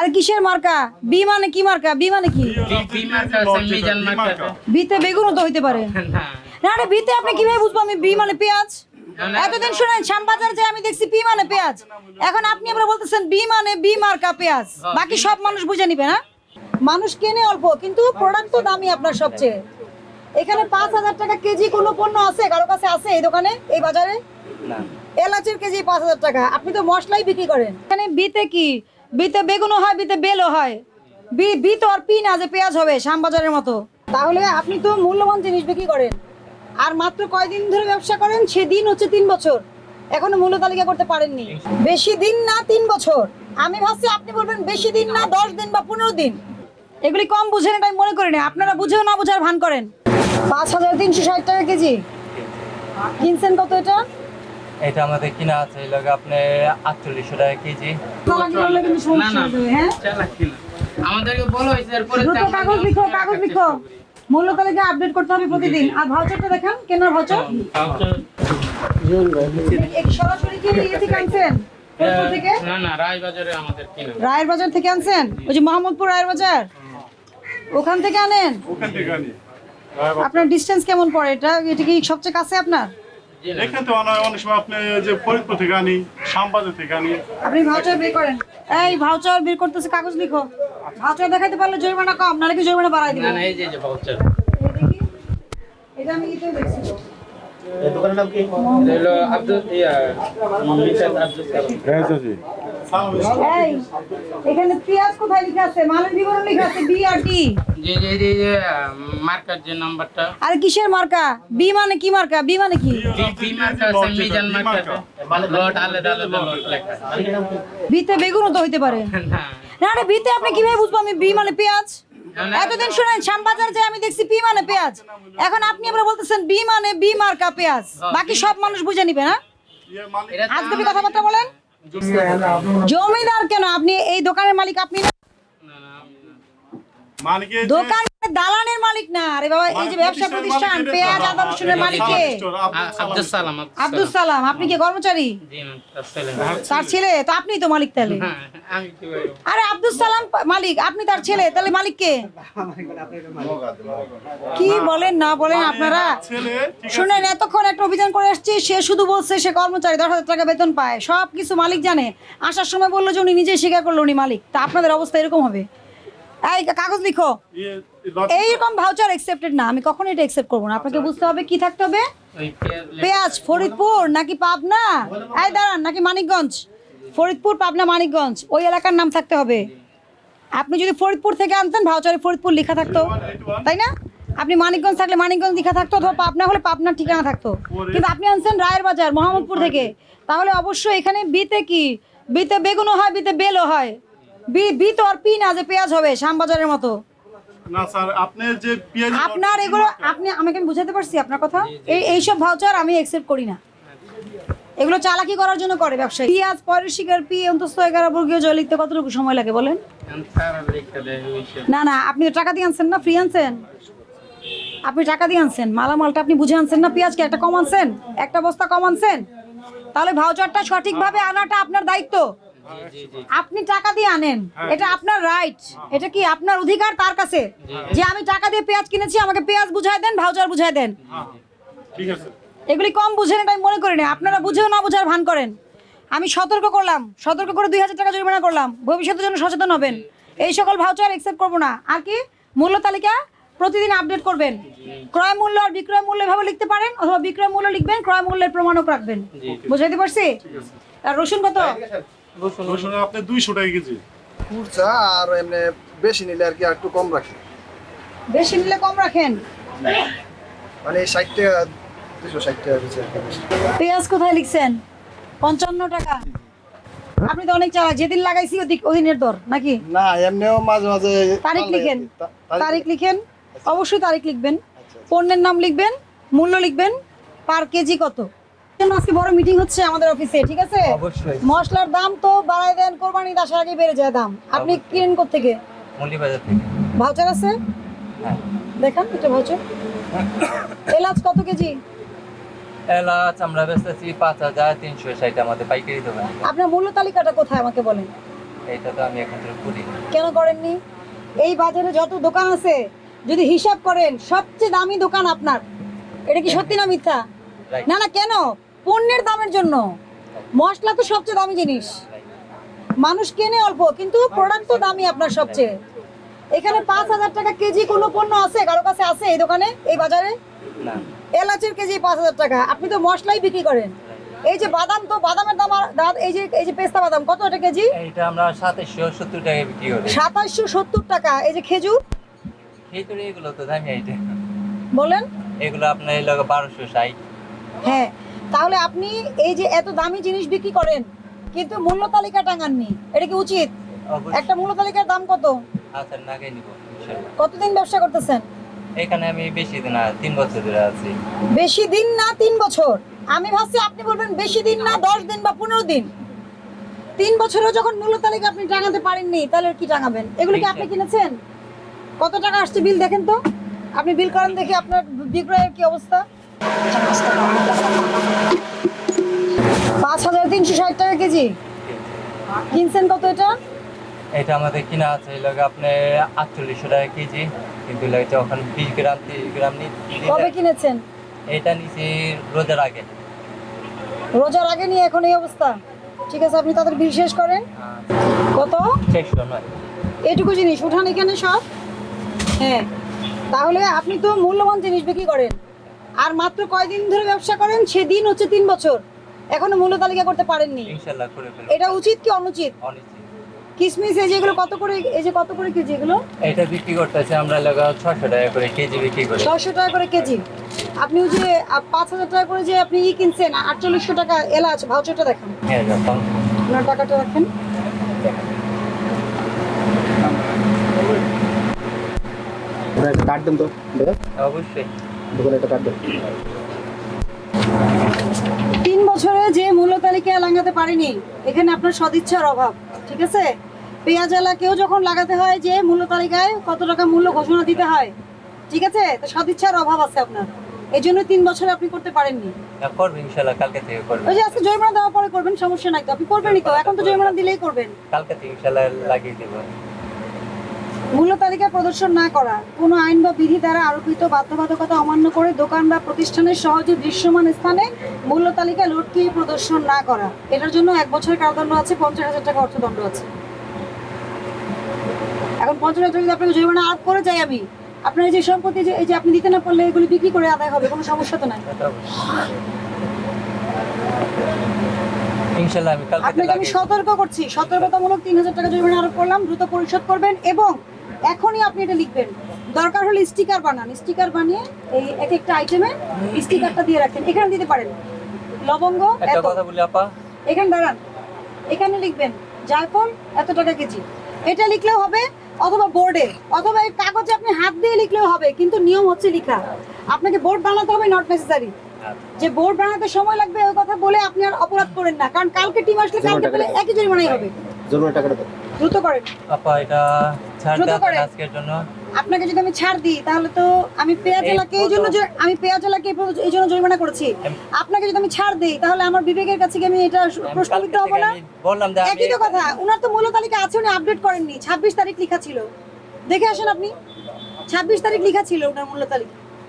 আর কিসের মার্কা? বি মানে কি মার্কা? বি মানে কি। বিতে বেগুনও তো হইতে পারে। না। রে বিতে আপনি কীভাবে বুঝব আমি? বি মানে পেঁয়াজ? এতদিন শুনেন শ্যামবাজার যে আমি দেখছি বি মানে পেঁয়াজ। এখন আপনি আবার বলতেছেন বি মানে বি মার্কা পেঁয়াজ। বাকি সব মানুষ বুঝে নিবে না? মানুষ কেনে অল্প কিন্তু প্রোডাক্ট তো দামি আপনার সবচেয়ে। এখানে পাঁচ হাজার টাকা কেজি কোনো পণ্য আছে? কারও কাছে আছে এই দোকানে এই বাজারে? এলাচের কেজি পাঁচ হাজার টাকা। আপনি তো মশলাই বিক্রি করেন। এখানে বিতে কি? বিতে বেগুনও হয়, বিতে বেলও হয়। বি তো আর পি না যে পেঁয়াজ হবে শ্যামবাজারের মতো। তাহলে আপনি তো মূল্যবান জিনিস বিক্রি করেন। আর মাত্র কয়দিন ধরে ব্যবসা করেন, সেদিন হচ্ছে তিন বছর। এখনও মূল্য তালিকা করতে পারেননি। বেশি দিন না তিন বছর। আমি ভাবছি আপনি বলবেন বেশি দিন না দশ দিন বা পনেরো দিন। এগুলি কম বুঝেন এটা আমি মনে করি না। আপনারা বুঝেও না বুঝার ভান করেন। পাঁচ হাজার তিনশো ষাট টাকা কেজি। কিনছেন কত এটা? এটা আমাদের কিনা আছে এই লগে আপনি আটচল্লিশশো টাকা কেজি। হয়ে? আমাদেরকে বলো কাগজ লিখো কাগজ লিখো। মূল্য তালিকা আপডেট করতে হবে প্রতিদিন। আর ভাউচারটা দেখান কেনার ভাউচার সরাসরি কি ইয়ে থেকে আনছেন? ফরিদপুর থেকে? না না রায়বাজারে আমাদের কিনা। রায়ের বাজার থেকে আনছেন? ওই যে মোহাম্মদপুর রায়ের বাজার? ওখান থেকে আনেন? ওখান থেকে আনি। আপনার ডিস্টেন্স কেমন পড়ে? এটা এটা কি সবচেয়ে কাছে আপনার? এখান অনেক অনেক সময় আপনি যে ফরিদপুর থেকে আনি শামবাজার থেকে আনি আপনি ভাউচার বের করেন। এই ভাউচার বের করতেছে কাগজ লিখো। ভাউচার দেখাইতে পারলে জরিমানা কম নাহলে কি জরিমানা বাড়াই দিবেন না না এই যে ভাউচার এটা আমি ইতে দেখছি। এটা হলো আব্দুল ইয়া মিশাত আব্দুল সালাম এই এখানে পেঁয়াজ কোথায় লেখা আছে? মালের বিবরণ লেখা আছে বি আর যে যে যে যে মার্কার যে নাম্বারটা। আর কিসের মার্কা? বি মানে কি মার্কা? বি মানে কি? বি মার্কা আছে মিজান মার্কা। লট আলাদা আলাদা লট লেখা বিতে বেগুনও তো হইতে পারে। না। না রে বিতে আপনি কীভাবে বুঝব আমি বি মানে পেঁয়াজ? এতদিন শুনেন শ্যামবাজার যে আমি দেখছি পি মানে পেঁয়াজ। এখন আপনি আবার বলতেছেন বি মানে বি মার্কা পেঁয়াজ। বাকি সব মানুষ বুঝে নিবে না? আজকে কথাবার্তা বলেন। জমিদার কেন আপনি এই দোকানের মালিক আপনি না না, না, আমি না। মালিকে যে- দোকান দালানের মালিক না। আরে বাবা এই যে ব্যবসা প্রতিষ্ঠান পেঁয়াজ আদা রসুনের মালিক কে আব্দুল সালাম। আব্দুল সালাম। আপনি কি কর্মচারী? তার ছেলে। তার ছেলে? তো আপনিই তো মালিক তাহলে। হ্যাঁ আমি কি বলব? আরে আব্দুল সালাম মালিক আপনি তার ছেলে তাহলে মালিক কে কি বলেন না বলেন আপনারা? শুনেন এতক্ষণ একটা অভিযান করে আসছি সে শুধু বলছে সে কর্মচারী দশ হাজার টাকা বেতন পায়। সব কিছু মালিক জানে। আসার সময় বলল যে উনি নিজেই স্বীকার করল উনি মালিক। তা আপনাদের অবস্থা এরকম হবে? এই কাগজ লিখো। ইয়ে এইরকম ভাউচার অ্যাকসেপ্টেড না আমি কখনো এটা অ্যাকসেপ্ট করব না। আপনাকে বুঝতে হবে কি থাকতে হবে? পেঁয়াজ ফরিদপুর নাকি পাবনা? এই দাঁড়ান নাকি মানিকগঞ্জ? ফরিদপুর পাবনা মানিকগঞ্জ। ওই এলাকার নাম থাকতে হবে। আপনি যদি ফরিদপুর থেকে আনতেন ভাউচারে ফরিদপুর লেখা থাকতো। তাই না? আপনি মানিকগঞ্জ থাকলে মানিকগঞ্জ লেখা থাকতো অথবা পাবনা হলে পাবনার ঠিকানা থাকতো। কিন্তু আপনি আনছেন রায়ের বাজার মোহাম্মদপুর থেকে। তাহলে অবশ্যই এখানে বিতে কি? বিতে বেগুনও হয় বিতে বেলও হয়। বি বি তো আর পি না যে পেঁয়াজ হবে শ্যামবাজারের মতো। না স্যার আপনি যে পেঁয়াজ আপনার এগুলো আপনি আমাকে আমি বুঝাতে পারছি আপনার কথা? এই এইসব ভাউচার আমি অ্যাকসেপ্ট করি না। এগুলো চালাকি করার জন্য করে ব্যবসায়ী। পেঁয়াজ পরের শিকার পি অন্তস্থ এগারো বর্গীয় জয় লিখতে কতটুকু সময় লাগে বলেন? সারা লেখা দেয় ওইসব। না না আপনি টাকা দিয়ে আনছেন না ফ্রি আনছেন? আপনি টাকা দিয়ে আনছেন মালামালটা আপনি বুঝে আনছেন না পেঁয়াজকে একটা কম আনছেন? একটা বস্তা কম আনছেন? তাহলে ভাউচারটা সঠিকভাবে আনাটা আপনার দায়িত্ব। আপনি টাকা দিয়ে আনেন। এটা আপনার রাইট এটা কি আপনার অধিকার তার কাছে? যে আমি টাকা দিয়ে পেঁয়াজ কিনেছি আমাকে পেঁয়াজ বুঝায় দেন ভাউচার বুঝায় দেন। ঠিক আছে। এগুলি কম বুঝেন এটা আমি মনে করি না। আপনারা বুঝেও না বুঝার ভান করেন। আমি সতর্ক করলাম। সতর্ক করে দুই হাজার টাকা জরিমানা করলাম। ভবিষ্যতের জন্য সচেতন হবেন। এই সকল ভাউচার একসেপ্ট করব না। আর কি? মূল্য তালিকা প্রতিদিন আপডেট করবেন। ক্রয় মূল্য আর বিক্রয় মূল্য এভাবে লিখতে পারেন অথবা বিক্রয় মূল্য লিখবেন ক্রয় মূল্যের প্রমাণক রাখবেন। বুঝাইতে পারছি? আর রসুন কত? রসুন। আপনি দুইশো টাকা কেজি। কুরচা আর এমনি বেশি নিলে আর কি একটু কম রাখি বেশি নিলে কম রাখেন? মানে ষাট টাকা দুশো ষাট টাকা বেশি আর কি বেশি। পেঁয়াজ কোথায় লিখছেন? পঞ্চান্ন টাকা। আপনি তো অনেক চালাক যেদিন লাগাইছি ওদিক ওদিনের দর নাকি? না এমনিও মাঝে মাঝে তারিখ লিখেন। তারিখ লিখেন। অবশ্যই তারিখ লিখবেন। পণ্যের নাম লিখবেন মূল্য লিখবেন পার কেজি কত? আজকে বড় মিটিং হচ্ছে আমাদের অফিসে ঠিক আছে? মশলার দাম তো বাড়াই দেন কোরবানি আসার আগে বেড়ে যায় দাম। আপনি কিনেন থেকে মন্ডিবাজার থেকে। ভাউচার আছে? হ্যাঁ। দেখান এটা ভাউচার। এলাচ কত কেজি? এলাচ আমরা বেচতেছি পাঁচ হাজার তিনশো ষাট আমাদের পাইকারি দোকান। আপনার মূল্য তালিকাটা কোথায় আমাকে বলেন? এটা তো আমি এখন করি কেন করেননি? এই বাজারে যত দোকান আছে যদি হিসাব করেন সবচেয়ে দামি দোকান আপনার। এটা কি সত্যি না মিথ্যা? না না কেন? পণ্যের দামের জন্য। মশলা তো সবচেয়ে দামি জিনিস। মানুষ কেনে অল্প কিন্তু প্রোডাক্ট তো দামি আপনার সবচেয়ে। এখানে পাঁচ হাজার টাকা কেজি কোনো পণ্য আছে? কারও কাছে আছে এই দোকানে এই বাজারে? এলাচের কেজি পাঁচ হাজার টাকা। আপনি তো মশলাই বিক্রি করেন। এই যে বাদাম তো বাদামের দাম আর- দা- এই যে এই যে পেস্তা বাদাম কত এটা কেজি? এইটা আমরা সাতাশশো সত্তর টাকা বিক্রি করি। সাতাশশো সত্তর টাকা। এই যে খেজুর? ভিতরে এগুলো তো দামি এইটা বলেন। এগুলো আপনার এই বারোশো ষাট। হ্যাঁ। তাহলে আপনি এই যে এত দামি জিনিস বিক্রি করেন কিন্তু মূল্য তালিকা টাঙাননি। এটা কি উচিত? একটা মূল্য তালিকার দাম কত? ইনশাল্লাহ। কতদিন ব্যবসা করতেছেন? এখানে আমি বেশি দিন না তিন বছর ধরে আছি। বেশি দিন না তিন বছর? আমি ভাবছি আপনি বলবেন বেশি দিন না দশ দিন বা পনেরো দিন। তিন বছরেও যখন মূল্য তালিকা আপনি টাঙাতে পারেননি তাহলে কি টাঙাবেন? এগুলো কি আপনি কিনেছেন? কত টাকা আসছে বিল দেখেন তো? আপনি বিল করেন দেখি আপনার বিক্রয়ের কি অবস্থা? পাঁচ হাজার তিনশো ষাট টাকা কেজি। কিনছেন কত এটা? এটা আমাদের কিনা আছে আপনার আটচল্লিশশো টাকা কেজি। কিন্তু যখন বিশ গ্রাম তিরিশ গ্রাম কবে কিনেছেন? এটা নিচে রোদের আগে। রোজার আগে নিয়ে এখন এই অবস্থা। ঠিক আছে আপনি তাদের বিল শেষ করেন। কত? নয়। এটুকু জিনিস উঠান এখানে সব। হ্যাঁ তাহলে আপনি তো মূল্যবান জিনিস বিক্রি করেন। আর মাত্র কয়দিন ধরে ব্যবসা করেন সেদিন হচ্ছে তিন বছর। এখনও মূল্য তালিকা করতে পারেননি। ইনশাল্লাহ করে ফেলব। এটা উচিত কি অনুচিত? অনিশ্চিত কিসমিস এই যেগুলো কত করে এই যে কত করে কেজি এগুলো? এটা বিক্রি করতেছে আমরা লগা ছশো টাকা করে কেজি বিক্রি করি। ছয়শো টাকা করে কেজি। আপনি ওই যে আ, পাঁচ হাজার টাকা করে যে আপনি ই কিনছেন আটচল্লিশশো টাকা এলাচ ভাউচারটা দেখেন। হ্যাঁ যখন আপনার টাকাটা রাখেন। কার্ড দেন তো অবশ্যই। দোকানে তিন বছরে যে মূল্য তালিকা লাগাতে পারিনি এখানে আপনার সদিচ্ছার অভাব ঠিক আছে? পেঁয়াজ এলাকেও যখন লাগাতে হয় যে মূল্য তালিকায় কত টাকা মূল্য ঘোষণা দিতে হয় ঠিক আছে? তো সদিচ্ছার অভাব আছে আপনার। এই জন্য তিন বছরে আপনি করতে পারেননি। না, করবে কালকে থেকে করবে ওই যে আজকে জরিমানা দেওয়ার পরে করবেন সমস্যা নাই তো। আপনি করবেনই তো এখন তো জরিমানা দিলেই করবেন। কালকে থেকে ইনশাল্লাহ লাগিয়ে দেবো। মূল্য তালিকা প্রদর্শন না করা কোনো আইন বা বিধি দ্বারা আরোপিত বাধ্যবাধকতা অমান্য করে দোকান বা প্রতিষ্ঠানের সহজে দৃশ্যমান স্থানে মূল্য তালিকা লটকিয়ে প্রদর্শন না করা এটার জন্য এক বছরের কারাদণ্ড আছে পঞ্চাশ হাজার টাকা অর্থদণ্ড আছে এখন পঞ্চাশ হাজার টাকা যদি আপনাকে জরিমানা আরোপ করে যাই আমি আপনার এই যে সম্পত্তি যে এই যে আপনি দিতে না পারলে এগুলি বিক্রি করে আদায় হবে কোনো সমস্যা তো নাই। আমি কালকে আপনাকে আমি সতর্ক করছি সতর্কতামূলক তিন হাজার টাকা জরিমানা আরোপ করলাম দ্রুত পরিশোধ করবেন এবং এখনই আপনি এটা লিখবেন। দরকার হলে স্টিকার বানান। স্টিকার বানিয়ে এই এক একটা আইটেমে স্টিকারটা দিয়ে রাখেন। এখানে দিতে পারেন। লবঙ্গ একটা এত কথা বলি আপা। এখানে দাঁড়ান। এখানে লিখবেন জায়ফল এত টাকা কেজি। এটা লিখলেও হবে অথবা বোর্ডে। অথবা এই কাগজে আপনি হাত দিয়ে লিখলেও হবে কিন্তু নিয়ম হচ্ছে লেখা। আপনাকে বোর্ড বানাতে হবে নট নেসেসারি যে বোর্ড বানাতে সময় লাগবে ওই কথা বলে আপনি আর অপরাধ করেন না। কারণ কালকে টিম আসলে কালকে পেলে একই জরিমানাই হবে। জরুরি টাকাটা দ্রুত করেন। আপা এটা ছাড় দ্রুত আজকের জন্য। আপনাকে যদি আমি ছাড় দিই তাহলে তো আমি পেঁয়াজ এই জন্য যে- আমি পেঁয়াজ এলাকে এই জন্য জরিমানা করেছি। আপনাকে যদি আমি ছাড় দিই তাহলে আমার বিবেকের কাছে কি আমি এটা প্রশ্ন প্রশ্নবিদ্ধ হবে না? বললাম একই তো কথা। উনার তো মূল্য তালিকা আছে উনি আপডেট করেননি। ছাব্বিশ তারিখ লেখা ছিল। দেখে আসেন আপনি। ছাব্বিশ তারিখ লেখা ছিল ওনার মূল্য তালিকা।